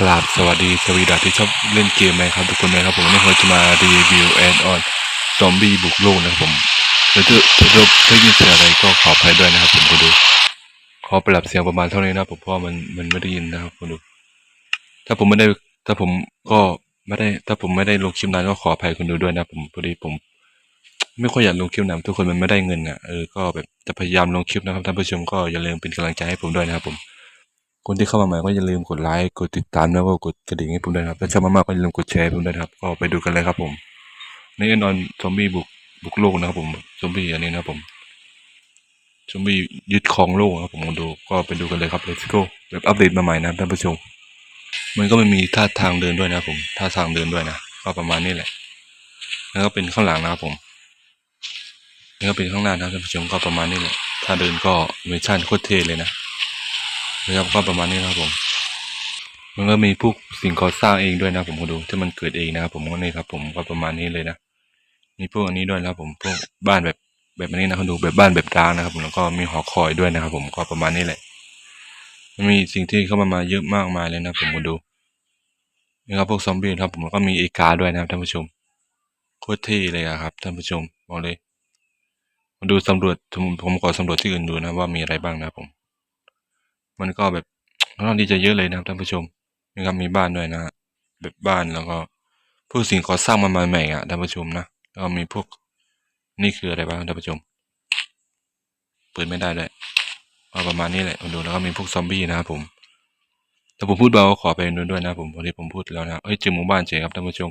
กราบสวัสดีสวีดัสที่ชอบเล่นเกมไหมครับทุกคนนะครับผมวันนี้เราจะมารีวิวแอนออนซอมบี้บุกโลกนะครับผมถ้าถ้าถ้าถ้ายินเสียงอะไรก็ขออภัยด้วยนะครับผมคนดู ขอปรับเสียงประมาณเท่านี้นะผมเพราะมันมันไม่ได้ยินนะครับคนดู ถ้าผมไม่ได้ถ้าผมก็ไม่ได้ ถ้าผมไม่ได้ลงคลิปนานก็ขออภัยคนดูด้วยนะผมพอดีผม ไม่ค่อยอยากลงคลิปนานทุกคนมันไม่ได้เงินอะเออก็แบบจะพยายามลงคลิปนะครับท่านผู้ชมก็อย่าลืมเป็นกำลังใจให้ผมด้วยนะครับผม คนที่เข้ามาใหม่ก็อย่าลืมกดไลค์กดติดตามแล้วก็กดกระดิ่งให้ผมด้วยนะครับถ้าชอบมากๆก็อย่าลืมกดแชร์ให้ผมด้วยนะครับก็ไปดูกันเลยครับผมนี่แน่นอนซอมบี้บุกบุกโลกนะครับผมซอมบี้อันนี้นะผมซอมบี้ยึดครองโลกครับผมดูก็ไปดูกันเลยครับ let's go แบบอัปเดตมาใหม่นะครับท่านผู้ชมมันก็ไม่มีท่าทางเดินด้วยนะผมท่าทางเดินด้วยนะก็ประมาณนี้แหละ แล้วก็เป็นข้างหลังนะครับผมแล้วก็เป็นข้างหน้านะครับท่านผู้ชมก็ประมาณนี้แหละถ้าเดินก็เวอร์ชันโคตรเท่เลยนะ นะครับก็ประมาณนี้นะครับผม มันก็มีพวกสิ่งก่อสร้างเองด้วยนะผมก็ดูที่มันเกิดเองนะครับผมก็นี่ครับ ผมก็ประมาณนี้เลยนะมีพวกอันนี้ด้วยนะครับผมพวกบ้านแบบแบบนี้นะคุณดูแบบบ้านแบบร้างนะครับผมแล้วก็มีหอคอยด้วยนะครับ ผมก็ประมาณนี้แหละมันมีสิ่งที่เข้ามามาเยอะมากมายเลยนะผมก็ดูนี่ครับพวกซอมบี้ครับผมแล้วก็มีเอกาด้วยนะครับท่านผู้ชมโคตรเท่เลยครับท่านผู้ชมบอกเลยมาดูสำรวจผมผมขอสำรวจที่อื่นดูนะว่ามีอะไรบ้างนะผม มันก็แบบค่อนข้างที่จะเยอะเลยนะครับท่านผู้ชมนะครับมีบ้านด้วยนะแบบบ้านแล้วก็พวกสิ่งก่อสร้างมาใหม่ๆอะท่านผู้ชมนะแล้วก็มีพวกนี่คืออะไรบ้างท่านผู้ชมเปิดไม่ได้เลยเอาประมาณนี้แหละมาดูแล้วก็มีพวกซอมบี้นะครับผมถ้าผมพูดเบาก็ขอไปดูด้วยนะผมวันนี้ผมพูดแล้วนะเอ้ยเจอหมู่บ้านเฉยครับท่านผู้ชม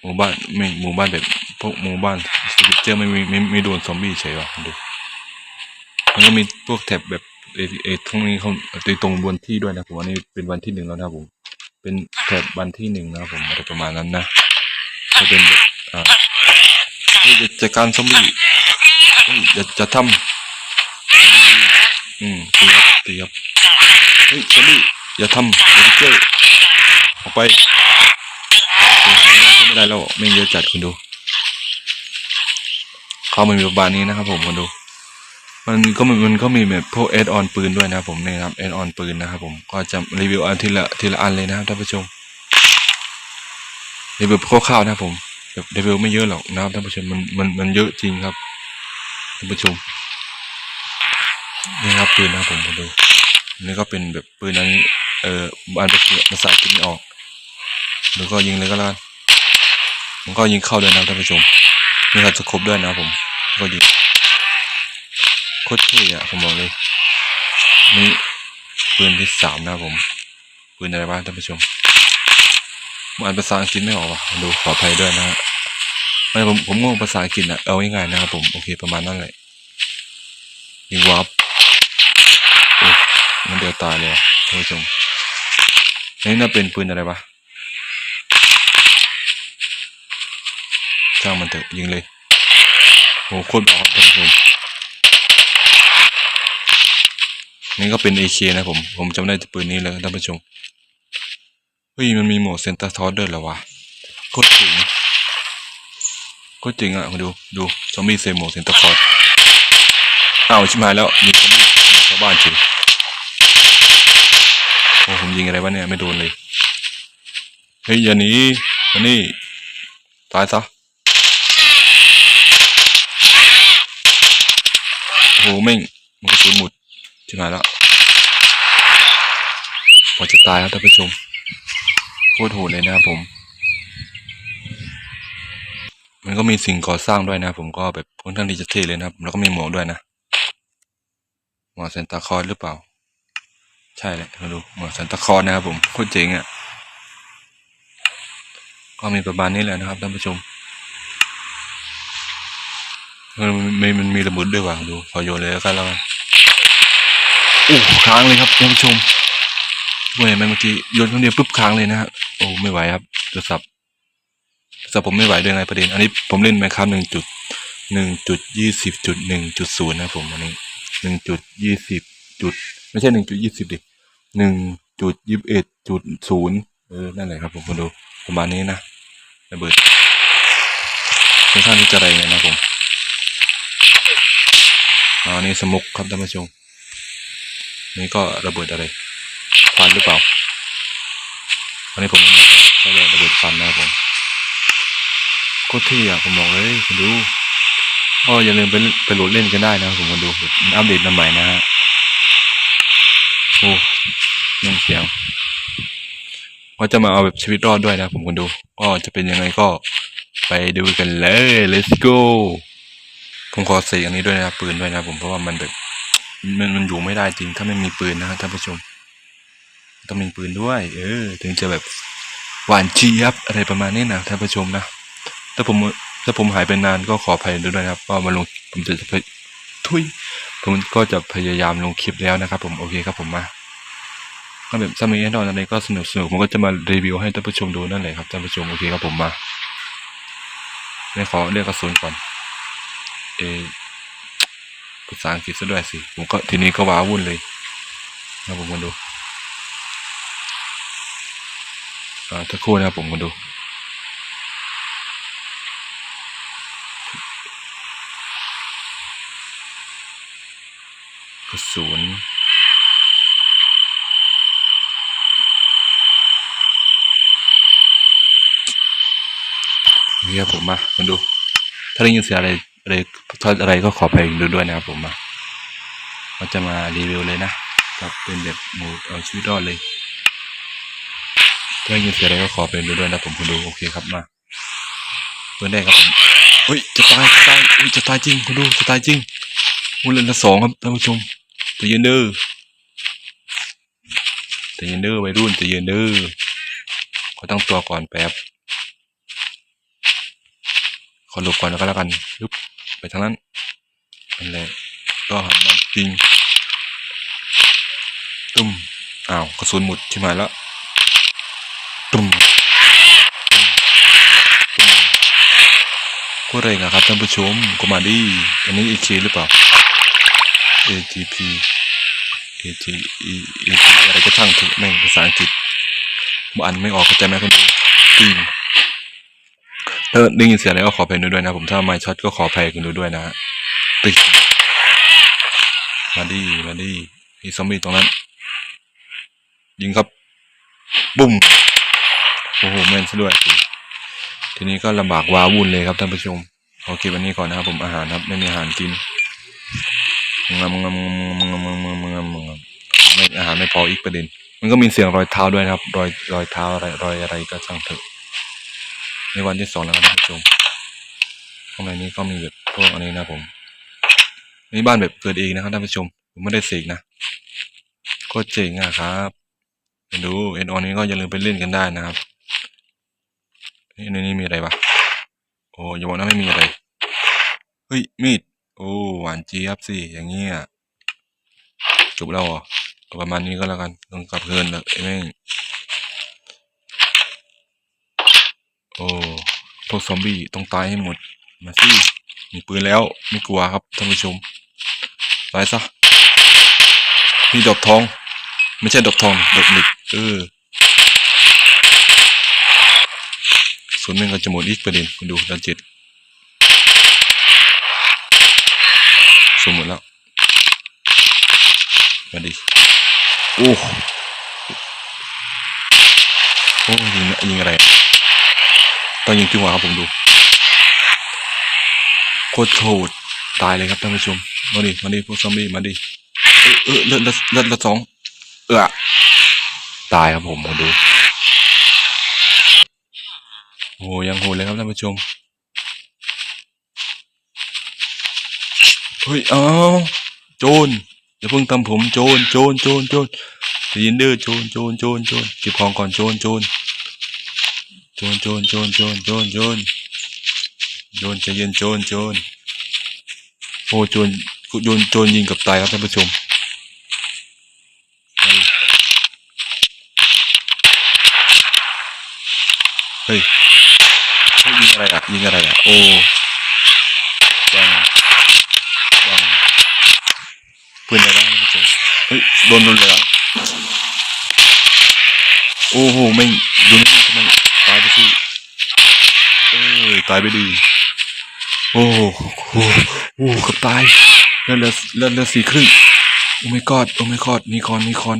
หมู่บ้านไม่หมู่บ้านแบบพวกหมู่บ้านสวิเจอร์ไม่มีไม่ไม่โดนซอมบี้เฉยว่ะดู มันก็มีพวกแท็บแบบเอเอทั้งนี้เขาตีตรงบนที่ด้วยนะผมอันนี้เป็นวันที่หนึ่งแล้วนะผมเป็นแท็บวันที่หนึ่งนะครับผมอะไรประมาณนั้นนะจะเป็นแบบอ่าจะจัดการซอมบี้จะจะทำอืมตีครับตีครับเฮ้ยซอมบี้อย่าทำเดเจอร์ออกไปไม่ได้แล้วไม่เยอะจัดคุณดูเขาไม่มีประมาณนี้นะครับผมคุณดู มันก็มันมันก็มีแบบพวกแอดออนปืนด้วยนะครับผมนี่ครับแอดออนปืนนะครับผมก็จะรีวิวอันทีละทีละอันเลยนะครับท่านผู้ชมรีวิวคร่าวๆนะครับผมแบบรีวิวไม่เยอะหรอกนะครับท่านผู้ชมมันมันมันเยอะจริงครับท่านผู้ชมนี่ครับปืนนะครับผมมาดูนี่ก็เป็นแบบปืนนั้นเอ่ออันภาษาภาษาอังกฤษไม่ออกหรือก็ยิงเลยก็แล้วกันมันก็ยิงเข้าด้วยนะท่านผู้ชมนี่ครับสกบด้วยนะครับผมก็ยิง โคตรเท่อะผมบอกเลย นี่ปืนที่สามนะผมปืนอะไรบ้างท่านผู้ชมมอ่านภาษาอังกฤษไม่ออกว่ะดูขออภัยด้วยนะฮะไม่ผมผมงงภาษาอังกฤษอะเอาง่ายๆนะครับผมโอเคประมาณนั้นแหละยิงวาร์ปโอ้มันเดียวตายเลยท่านผู้ชมนี่น่าเป็นปืนอะไรวะช่างมันเถอะยิงเลยโอ้โคตรเบาท่านผู้ชม นี่ก็เป็น AK นะผม ผมจำได้แต่ปืนนี้เลยท่านผู้ชม เฮ้ย มันมีโหมดเซนเตอร์ทอสด้วยเหรอวะโคตรจริงโคตรจริงอะมาดู ดูซอมบี้เซมโหมดเซนเตอร์ทอสอ้าวชิบหายแล้วยิงซอมบี้ชาวบ้านจริงโอ้ผมยิงอะไรวะเนี่ยไม่โดนเลย เฮ้ยอย่าหนีมานี่ ตายซะโอ้โหแม่งมันกระสุนหมด ชิบหาแล้วพอจะตายครับท่านผู้ชมโคตรโหดเลยนะครับผม มันก็มีสิ่งก่อสร้างด้วยนะ ผมก็แบบค่อนข้างที่จะเท่เลยนะครับ แล้วก็มีหมวกด้วยนะหมวกเซนตาคอร์หรือเปล่า ใช่แหละมาดูหมวกเซนตาคอร์นะครับผมโคตรเจ๋งอะก็มีประมาณนี้แหละนะครับท่านผู้ชมมันมันมีระเบิดด้วยว่ะดูขอโยนเลยแล้วกันแล้วกัน โอ้ค้างเลยครับท่านผู้ชมเว้ยมันเมื่อกี้โยนครั้งเดียวปุ๊บค้างเลยนะฮะโอ้ไม่ไหวครับโทรศัพท์โทรศัพท์ผมไม่ไหวด้วยไงประเด็น อันนี้ผมเล่นไหมครับหนึ่งจุดหนึ่งจุดยี่สิบจุดหนึ่งจุดศูนย์นะผมอันนี้หนึ่งจุดยี่สิบจุดไม่ใช่หนึ่งจุดยี่สิบดิหนึ่งจุดยี่สิบเอ็ดจุดศูนย์เออนั่นแหละครับผมมาดูประมาณนี้นะระเบิดค่อนข้างที่จะแรงเลยนะผมอ๋ออันนี้สมุกครับท่านผู้ชม นี่ก็ระเบิดอะไรควันหรือเปล่าอันนี้ผมไม่แน่ใช่เลยระเบิดควันนะครับผมโคตรเที่อะผมบอกเลยคุณดูก็อย่าลืมไปไปโหลดเล่นกันได้นะผมมาดูมันอัปเดตมาใหม่นะฮะโอ้เรื่องเสียงก็จะมาเอาแบบชีวิตรอดด้วยนะผมคนดูก็จะเป็นยังไงก็ไปดูกันเลย let's go ผมขอเสกอันนี้ด้วยนะปืนด้วยนะผมเพราะว่ามันแบบ มันมันอยู่ไม่ได้จริง ถ้าไม่มีปืนนะครับท่านผู้ชม ต้องมีปืนด้วย เออ ถึงจะแบบหวานเจี๊ยบอะไรประมาณนี้นะท่านผู้ชมนะ ถ้าผมถ้าผมหายไปนานก็ขออภัยด้วยนะครับว่ามาลงผมจะทุยผมก็จะพยายามลงคลิปแล้วนะครับ ผมโอเคครับผมมาก็แบบสมัยนี้นอนอะไรก็สนุกสนุกผมก็จะมารีวิวให้ท่านผู้ชมดูนั่นแหละครับท่านผู้ชมโอเคครับผมมาไม่ขอเรียกกระสุนก่อน เออ ภาษาอังกฤษซะด้วยสิผมก็ทีนี้ก็ว้าวุ่นเลยนะผมมาดูอ่าตะครู่นะครับผมมาดูกระสุนเนี่ครับผมมามาดู ถ้าได้ยินเสียงอะไร อะไรถ้าอะไรก็ขอไปดูด้วยนะครับผมมาเราจะมารีวิวเลยนะกับเป็นแบบโหมดเอาชีวิตรอดเลยถ้ายินเสียงอะไรก็ขอไปดูด้วยนะผมคุณดูโอเคครับมาเปิดได้ครับผมเฮ้ยจะตายจะตายเฮ้ยจะตายจริงคุณดูจะตายจริงมูลเลนละสองครับท่านผู้ชมใจะยืนเด้อใจะยืนเด้อวัยรุ่นใจะยืนเด้อขอตั้งตัวก่อนแป๊บขอหลบก่อนแล้วก็แล้วกันลุบ ไปทางนั้นนั่นแหละก็หันมาจริงตุ้มอ้าวกระสุนหมดใช่ไหมแล้วตุ้มตึมตึมก็เร่งอะครับท่านผู้ชมก็มาดิอันนี้ AK หรือเปล่า AGP AG AG อะไรก็ช่างเถอะแม่งภาษาอังกฤษมอ่านไม่ออกเข้าใจไหมคนดูจริง ถ้าได้ยินเสียงอะไรก็ขออภัยด้วยนะผมถ้าไม่ช็อตก็ขออภัยคุณดูด้วยนะติดมาดิมาดิมีซอมบี้ตรงนั้น ยิงครับ บุ้มโอ้โหแม่นซะด้วยทีนี้ก็ลำบากว้าวุ่นเลยครับท่านผู้ชมโอเควันนี้ก่อนนะครับผมอาหารครับไม่มีอาหารกินงำงำงำงำงำงำงำงำไม่อาหารไม่พออีกประเด็น มันก็มีเสียงรอยเท้าด้วยนะครับ รอยรอยเท้าอะไรรอยอะไรก็ช่างเถอะ ในวันที่สองแล้วครับท่านผู้ชมข้างในนี้ก็มีแบบพวกอันนี้นะผมนี่บ้านแบบเกิดเองนะครับท่านผู้ชมผมไม่ได้เสกนะโคตรเจ๋งอะครับดูเอ็นออนนี้ก็อย่าลืมไปเล่นกันได้นะครับนี่ในนี้มีอะไรปะโอ้อย่าบอกนะไม่มีอะไรเฮ้ยมีดโอ้หวานเจี๊ยบสิอย่างเงี้ยจบแล้วเหรอก็ประมาณนี้ก็แล้วกันต้องกลับเพลินเลยไอ้แม่ง โอ้พวกซอมบี้ต้องตายให้หมด มาสิมีปืนแล้วไม่กลัวครับท่านผู้ชมตายซะนี่ดอกทอง ไม่ใช่ดอกทองดอกหนึกเออส่วนแม่งก็จะหมดอีกประเด็นคุณดูด้านเจ็ดส่วนหมดแล้วมาดิโอ้โอ้ยิงยิงอะไร ตองยิงที่หัวครับผมดูโคตรโหดตายเลยครับท่านผู้ชมมาดิมาดิพวกซอมบี้มาดิเออเออเลือดเลือดเลือดลือดสองเออตายครับผมมาดูโอ้ยังโหดเลยครับท่านผู้ชมเฮ้ยเอ้าโจรอย่าเพิ่งทำผมโจรโจรโจรโจรจะยินเด้อโจรโจรโจรโจรเก็บของก่อนโจรโจ โจรโจรโจรโจรโจรโจรโจรใจเย็นโจรโจรโอ้โจรโจรโจรยิงกับตายครับท่านผู้ชมเฮ้ยเฮ้ยยิงอะไรอะยิงอะไรอะโอ้บังบังปืนอะไรบ้างท่านผู้ชมเฮ้ยโดนโดนเลยอะโอ้โหไม่โดนไม่ทำไม ตายไปดี โอ้โหโอ้โหโอ้โหเกับตายเลือดเลือเลือดเลือสี่ครึ่งโอ้ไม่กอดโอ้ไม่กอดนี่คอนนี่คอน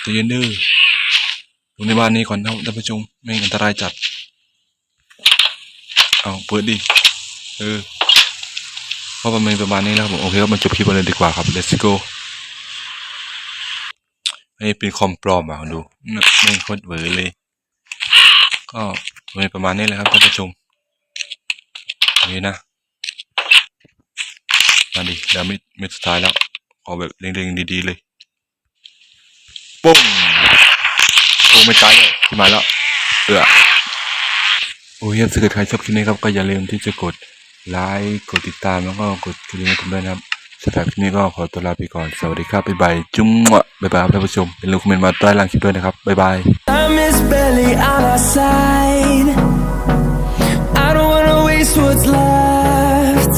ใจะเย็นเด้ออยู่ในบ้านนี้ก่อนท่านผู้ชมแม่งอันตรายจัด เอาเปิดดิ เออเพราะมันมีประมาณนี้แล้วผมโอเคครับมาจบคลิปกันเลยดีกว่าครับ let's go อันนี้เป็นคอมปลอมอะดูเนี่ยแม่โคตรเวอร์เลย ก็มีประมาณนี้เลยครับท่านผู้ชม นี่นะมาดิดามิดม็ดสุดท้ายแล้วขอแบบเร่งๆดีๆเลยปุ้งโอ้ไม่ตายเลยขึ้นมาแล้วเออโอ้ยถ้าเกิดใครชอบคลิปนี้ครับก็อย่าลืมที่จะกดไลค์กดติดตามแล้วก็กดกระดิ่งให้ผมด้วยนะครับสำหรับคลิปนี้ก็ขอตัวลาไปก่อน สวัสดีครับบ๊ายบายจุ๊มบ๊ายบายครับท่านผู้ชมเป็นลูกคอมเมนต์มาใต้ล่างคลิปด้วยนะครับบ๊ายบาย what's left.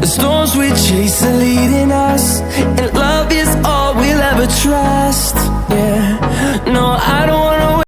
The storms we chase are leading us And love is all we'll ever trust, yeah.